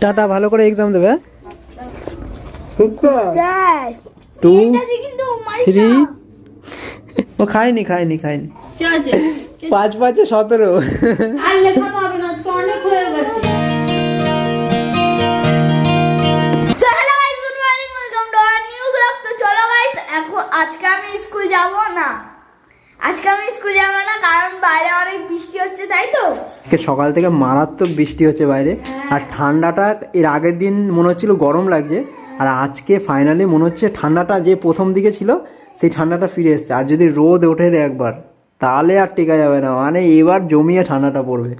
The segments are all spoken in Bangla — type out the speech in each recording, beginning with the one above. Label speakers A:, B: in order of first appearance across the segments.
A: টাটা ভালো করে এক্সাম দেবে। হ্যাঁ? টু থ্রি ও খায়নি খায়নি খায়নি। পাঁচ পাঁচে সতেরো।
B: হয়ে
C: আজকে আমি স্কুল যাব না। আজকে আমি স্কুল যাব না কারণ বাইরে অনেক বৃষ্টি হচ্ছে তাই তো?
A: আজকে সকাল থেকে মারাত্মক বৃষ্টি হচ্ছে বাইরে। আর ঠান্ডাটা এর আগের দিন মনে হচ্ছিল গরম লাগছে আর আজকে ফাইনালি মনে হচ্ছে ঠান্ডাটা যে প্রথম দিকে ছিল সেই ঠান্ডাটা ফিরে এসছে। আর যদি রোদ ওঠে একবার তাহলে আর টেকা যাবে না। মানে এবার জমিয়ে ঠান্ডাটা পড়বে।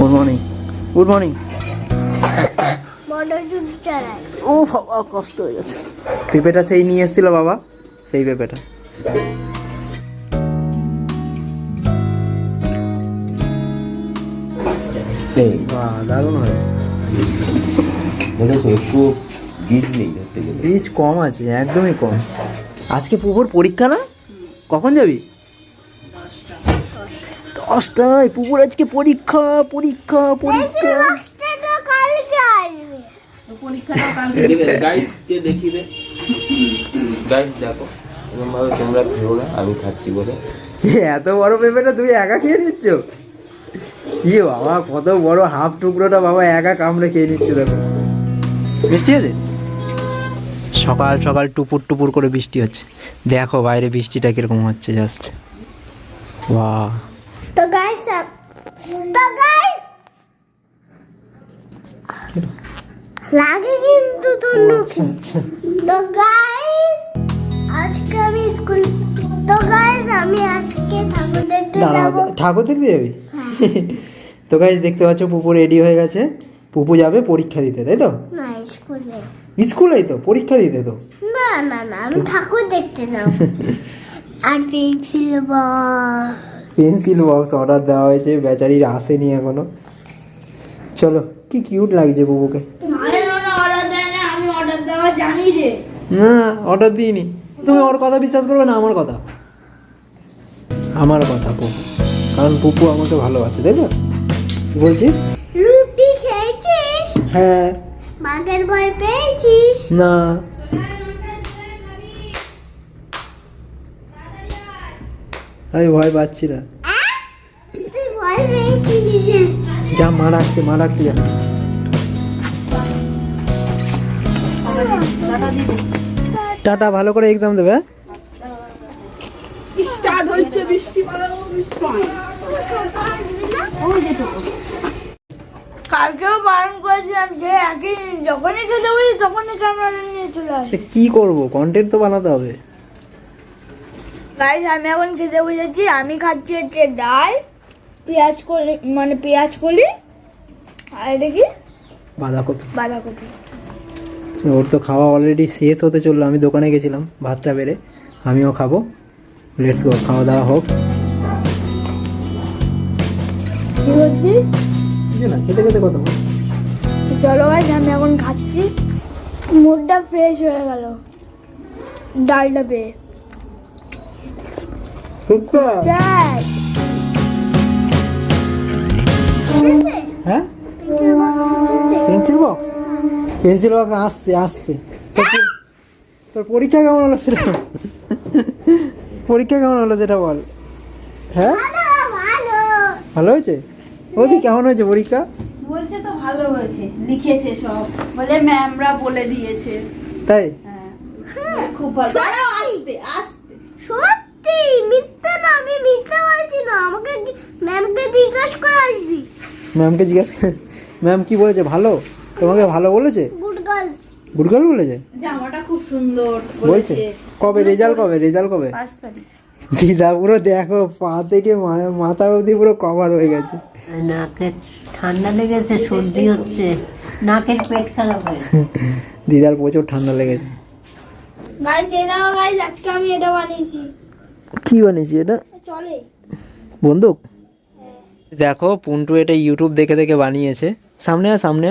A: গুড মর্নিং গুড মর্নিং ও বাবা কষ্ট হয়ে গেছে। পেঁপেটা সেই নিয়ে এসেছিল বাবা সেই পেঁপেটা।
D: এই
A: বাহ দারুণ হয়েছে
D: দেখেছ একটু বীজ নেই ধরতে গেলে
A: বীজ কম আছে একদমই কম আজকে পুকুর পরীক্ষা না কখন যাবি? দশটায় পুকুর আজকে পরীক্ষা পরীক্ষা পরীক্ষা
D: আমি খাচ্ছি বলে
A: এত বড় পেঁপেটা তুই একা খেয়ে নিচ্ছ ইয়ে বাবা কত বড় হাফ টুকরোটা বাবা একা কামড়ে খেয়ে নিচ্ছে দেখো। মিষ্টি আছে সকাল সকাল টুপুর টুপুর করে বৃষ্টি হচ্ছে। দেখো বাইরে বৃষ্টিটা কীরকম হচ্ছে জাস্ট বাহ।
C: তো গাইস তো গাইস লাগে কিন্তু
A: আচ্ছা
C: তো গাইস আজকে আমি স্কুল তো গাইস আমি আজকে ঠাকুর দেখতে যাব
A: ঠাকুর দেখতে যাবি? তো গাইজ দেখতে পাচ্ছ পুপু রেডি হয়ে গেছে। পুপু যাবে পরীক্ষা দিতে তাই তো?
C: না স্কুলে।
A: স্কুলেই তো পরীক্ষা দিতে তো।
C: না না না আমি ঠাকুর দেখতে যাব। আর pencil box
A: pencil box order দেওয়া হয়েছে বেচারির আসেনি এখনও। চলো কি কিউট লাগছে পুপুকে।
C: আরে না না অর্ডার দেয় না আমি অর্ডার দেওয়া জানি রে।
A: না অর্ডার দিইনি। তুমি ওর কথা বিশ্বাস করবে না আমার কথা? আমার কথা পুপু। কারণ পুপু আমাকে ভালোবাসে তাই তো? কি বলছিস?
C: রুটি খেয়েছিস?
A: হ্যাঁ।
C: বাঘের ভয় পেয়েছিস?
A: না। আমি ভয় পাচ্ছি না। যা। মা ডাকছে মা ডাকছে যা টাটা ভালো করে এক্সাম দেবে হ্যাঁ?
B: স্টার্ট হচ্ছে বৃষ্টি পড়া
C: কালকেও বারণ করেছিলাম যে একই যখনই খেতে বলি তখনই ক্যামেরা নিয়ে চলে আসে।
A: কি করব? কন্টেন্ট তো বানাতে হবে।
C: গাইস আমি এখন খেতে বসেছি আমি খাচ্ছি হচ্ছে ডাল পেঁয়াজ কলি মানে পেঁয়াজ কলি আর এটা কি?
A: বাঁধাকপি।
C: বাঁধাকপি।
A: ওর তো খাওয়া অলরেডি শেষ হতে চলল আমি দোকানে গেছিলাম ভাতটা বেড়ে আমিও খাব। লেটস গো খাওয়া দাওয়া হোক।
C: কি করছিস
A: কিছু না খেতে খেতে কথা বল।
C: চলো গাইস আমি এখন খাচ্ছি। মুডটা ফ্রেশ হয়ে গেল। ডালটা পেয়ে।
A: হ্যাঁ? পেন্সিল বক্স পেন্সিল বক্স আসছে আসছে। তোর পরীক্ষা কেমন হলো সেটা পরীক্ষা কেমন হলো সেটা বল। হ্যাঁ।
C: ভালো
A: হয়েছে? ওদি কেমন হয়েছে পরীক্ষা?
B: বলছে তো ভালো হয়েছে লিখেছে সব। বলে ম্যামরা বলে দিয়েছে।
A: তাই?
B: হ্যাঁ খুব ভালো। দাঁড়াও আসতে আসতে।
C: সত্যি? মিথ্যা না আমি মিথ্যা বলছি না। আমাকে ম্যামকে জিজ্ঞাসা করে আসবি?
A: ম্যামকে জিজ্ঞাসা ম্যাম কি বলেছে? ভালো? তোমাকে ভালো বলেছে?
C: গুড গার্ল
A: গুড গার্ল বলেছে?
B: জামাটা খুব সুন্দর
A: বলছে। কবে? রেজাল্ট কবে? রেজাল্ট কবে?
B: পাঁচ তারিখ।
A: দিদা পুরো দেখো পা থেকে মা- মাথা অবধি পুরো কভার হয়ে গেছে।
E: নাকে ঠান্ডা লেগেছে সর্দি হচ্ছে। নাকের পেট খারাপ হয়েছে
A: দিদার প্রচুর ঠান্ডা লেগেছে।
C: গাইস এই দাও গাইস আজকে আমি এটা বানিয়েছি।
A: কি বানিয়েছি এটা?
C: চলে।
A: বন্দুক? দেখো পুন্টু এটা ইউটিউব দেখে দেখে বানিয়েছে। সামনে আয় সামনে।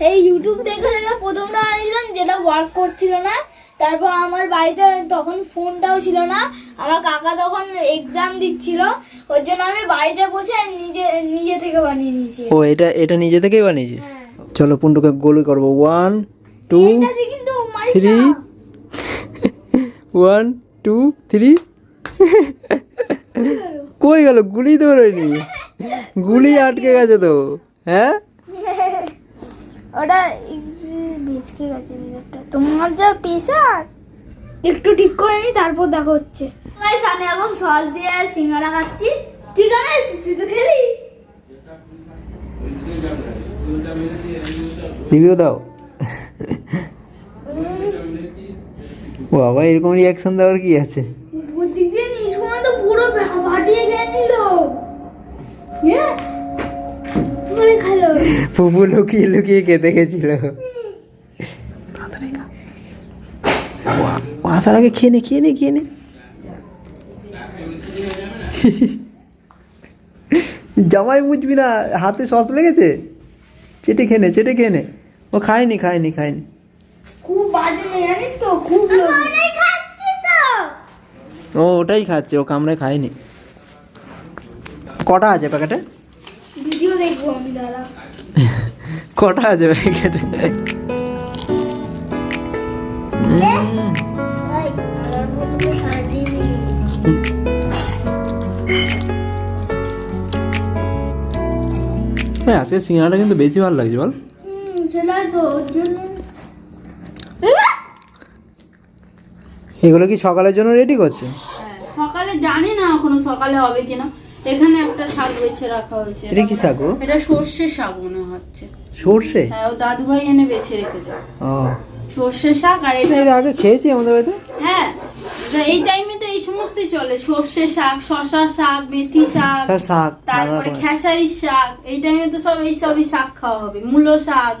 C: এই ইউটিউব দেখে দেখে প্রথমটা বানিয়েছিলাম যেটা ওয়ার্ক করছিল না তারপর আমার বাড়িতে তখন ফোনটাও ছিল না আমার কাকা তখন এক্সাম দিচ্ছিল ওর জন্য আমি বাড়িতে বসে নিজে নিজে থেকে বানিয়ে নিয়েছি।
A: ও এটা এটা নিজে থেকেই বানিয়েছিস? চলো পুন্টুকে গোল করব। One two three one two three কই গেল? গুলি তো বেরোয়নি। গুলি আটকে গেছে তো। হ্যাঁ?
C: ওটা একটু গেছে ভিতরটা তোমার যা পেশার। একটু ঠিক করে নি তারপর দেখা হচ্ছে। গাইস আমি এখন সস দিয়ে সিঙ্গারা খাচ্ছি। তুই কেন এসেছিস তুই তো খেলি?
A: রিভিউ দাও। বাবা এরকম রিয়াকশন দেওয়ার কি আছে?
C: হ্যাঁ মানে
A: ফুপু লুকিয়ে লুকিয়ে খেতে গেছিল আসার আগে খেয়ে নে খেয়ে নে খেয়ে নে জামাই মুজবি না হাতে সস লেগেছে চেটে খেয়ে নে চেটে খেয়ে নে ও খায়নি খায়নি খায়নি
C: খুব বাজে মেয়ে জানিস তো খুব লোভী। খাচ্ছি তো
A: ও ওটাই খাচ্ছে ও কামড়ে খায়নি কটা আছে প্যাকেটে
C: ভিডিও দেখব আমি দাঁড়া
A: কটা আছে প্যাকেটে হ্যাঁ আজকে সিঙ্গাড়াটা কিন্তু বেশি ভালো লাগছে বল।
C: হুম সেটাই তো ওর জন্য।
A: এগুলো কি সকালের জন্য রেডি করছে?
B: হ্যাঁ, সকালে জানি না এখনও সকালে হবে কিনা। এখানে একটা শাক বেছে রাখা হয়েছে।
A: এটা কি শাক?
B: এটা সর্ষে শাক মনে হচ্ছে।
A: সর্ষে?
B: হ্যাঁ ও দাদু ভাই এনে বেছে রেখেছে।
A: ও।
B: সর্ষে শাক আর এটা
A: আগে খেয়েছি আমাদের বাড়িতে?
B: হ্যাঁ এটা এই টাইমে তো এই সমস্তই চলে। সর্ষে শাক শশা শাক মেথি শাক
A: শাক
B: তারপরে। খেসারির শাক। এই টাইমে তো সব এই সবই শাক খাওয়া হবে। মূলো শাক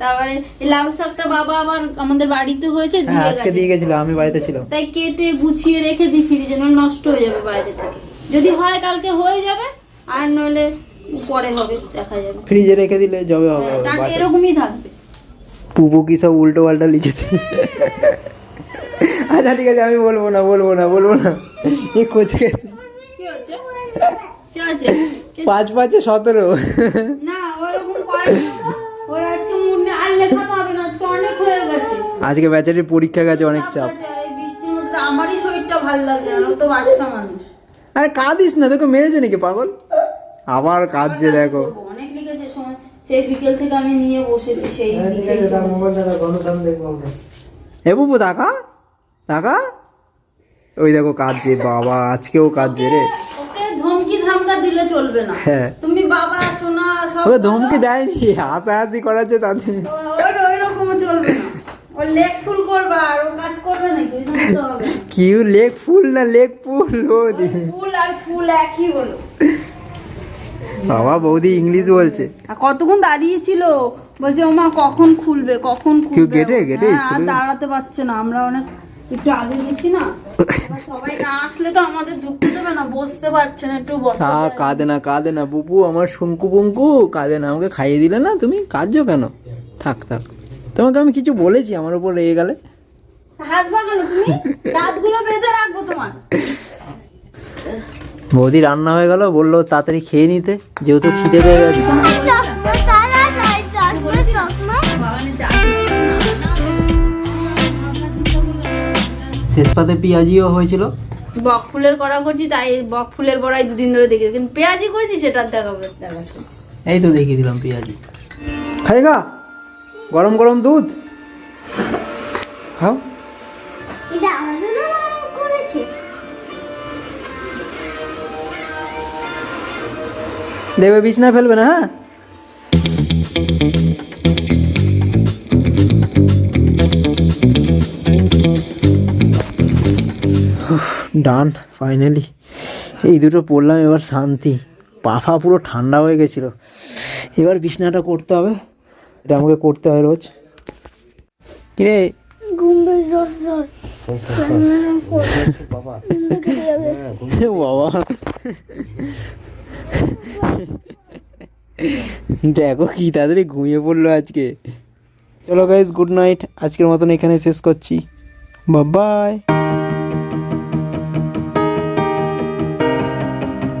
B: তারপরে এই লাউ শাকটা বাবা আবার আমাদের বাড়িতে হয়েছে
A: হ্যাঁ
B: দিয়ে
A: আজকে দিয়ে গেছিল আমি বাড়িতে ছিলাম।
B: তাই কেটে গুছিয়ে রেখে দিই ফ্রিজে নইলে নষ্ট হয়ে যাবে বাইরে থেকে। যদি হয় কালকে হয়ে যাবে আর নইলে পরে হবে দেখা যাবে।
A: ফ্রিজে রেখে দিলে জবে হবে
B: হ্যাঁ, এরকমই থাকবে।
A: পুপু কি সব উল্টো পাল্টা লিখেছে? আচ্ছা ঠিক আছে আমি বলব না বলব না বলব না। এ কোচে গেছে
B: কি হচ্ছে? কি হচ্ছে? কে-
A: পাঁচ পাঁচে সতেরো।
B: আজকে হয়ে
A: বেচারির পরীক্ষা গেছে অনেক চাপ।
B: আছে, আর এই বৃষ্টির মধ্যে তো আমারই শরীরটা ভালো লাগছে না তো বাচ্চা মানুষ।
A: আরে কাঁদিস না তোকে মেরেছে নাকি পাগল? আবার কাঁদছে দেখো।
B: করব, অনেক লিখেছে সময়। সেই বিকেল থেকে আমি নিয়ে বসেছি সেই।
A: এ বুবু দেখা? দেখা ওই দেখো কাজ কাঁদছে বাবা আজকেও কাঁদছে রে।
B: ওকে ধমকি ধামকা দিলে চলবে না।
A: হ্যাঁ।
B: তুমি বাবা শোনা সব
A: ওকে ধমকি দেয়নি হাসাহাসি করাচ্ছে তাতে
B: ওর ওই রকম চলবে না। ও লেগ ফুল করবা আর ও কাজ করবে নাকি ওই সমস্ত হবে। না।
A: কিউ লেগ ফুল না লেগ ফুল ও দি।
B: ফুল আর ফুল একই হলো
A: বাবা বৌদি ইংলিশ বলছে।
B: কতক্ষণ দাঁড়িয়ে ছিল বলছে ওমা কখন খুলবে কখন খুলবে?
A: গেটে? গেটে
B: হ্যাঁ, দাঁড়াতে পারছে না। আমরা অনেক একটু আগে গেছি না? সবাই না আসলে তো আমাদের ঢুকতে দেবে না বসতে পারছে না একটু বসতে
A: কাঁদে না কাঁদে না বুবু আমার শঙ্কু কাঁদে না আমাকে খাইয়ে দিলে না তুমি? কাঁদছো কেন? থাক থাক। তোমাকে আমি কিছু বলেছি আমার উপর রেগে গেলে?
B: হাসবা কেন তুমি? দাঁতগুলো বেঁধে রাখব তোমার।
A: বৌদি রান্না হয়ে গেল বলল তাড়াতাড়ি খেয়ে নিতে যেহেতু খিদে পেয়ে গেছে। শেষ পাতে পেঁয়াজিও হয়েছিল।
B: বক ফুলের করা করছি তাই বক ফুলের বড়াই দুদিন ধরে দেখি কিন্তু পেঁয়াজি করেছি সেটা দেখাবো
A: এই তো দেখিয়ে দিলাম পেঁয়াজি। খাইগা? গরম গরম দুধ? খাও। দেখবে বিছনা ফেলবে না হ্যাঁ? ডান ফাইনালি এই দুটো পড়লাম এবার শান্তি। পাফা পুরো ঠান্ডা হয়ে গেছিল। এবার বিছনাটা করতে হবে। এটা আমাকে করতে হয় রোজ। কিরে? বাবা। দেখো কি তাড়াতাড়ি ঘুমিয়ে পড়ল আজকে। চলো গাইজ গুড নাইট আজকের মতন এখানে শেষ করছি। বাই